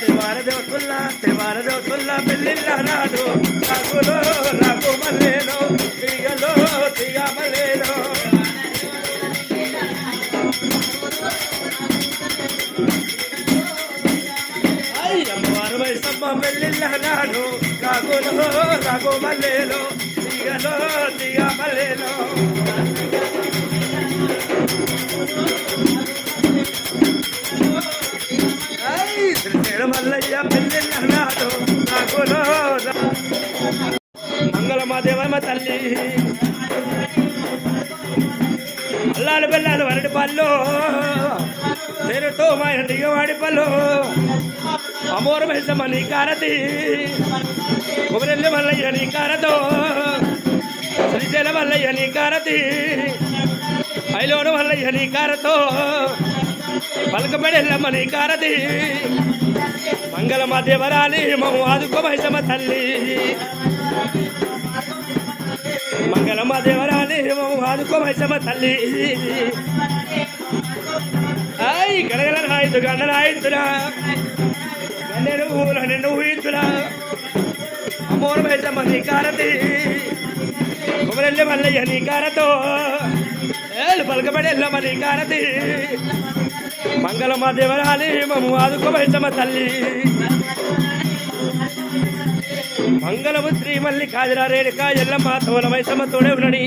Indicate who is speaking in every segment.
Speaker 1: తెవారదేవతుల్లా తెవారదేవతుల్లా పెళ్ళిళ్ళ నాడు రాకులో రాకు మల్లేలో తీగలో తీగ మల్లేలో అమ్మవారు వయసమ్మ పెళ్ళిళ్ళ నాడు రాకులో నాకు మల్లేలో తీగలో తీగ మల్లేలో శ్రీశైల మల్లయ్య పెళ్ళిళ్ళ నాడు రాకులో తల్లి అల్లాలు బెల్లాలు వరటి పళ్ళు తేరుతో మా ఇంటికి పళ్ళు అమోర మెసమ్మ నీ కారతి కొబ్బరెల్లి మల్లయ్య నీ కారతో శ్రీశైల మల్లయ్య నీ కారతి. ఐలోను మల్లయ్య నీ కారతో పలకబడెల్లమ్మ నీ కారతి. మంగళమ దేవరాలి మము ఆదుకో మైసమ్మ తల్లి. మంగళమ దేవరాలి మము ఆదుకో మైసమ్మ తల్లి. ఐ గడగల రాయితు గండ రాయితురా గన్నెను ఊర నిన్ను ఊహించురా అమోర మైసమ్మ నీ కారతి. మల్లయ్య నీ కారతో ఏళ్ళు పలకబడెల్లమ్మ నీ కారతి మంగళమ్మ దేవరాలి మము ఆదుకో మైసమ్మ తల్లి. మంగళము శ్రీ మల్లి కాజరా రేణుక ఎల్లమ్మ తోల మైసమ్మ తోడే ఉన్నని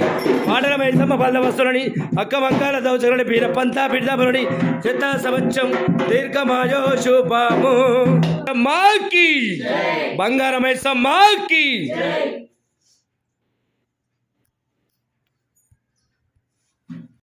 Speaker 1: పాటల వైసమ్మ బల్ల వస్తునని అక్క మంగళ దౌచరుని పీర పంతా పిడదమునని చిత్త సమచ్చం దీర్ఘమాయో శుభము. మాకి! బంగారమైసమ్మాకి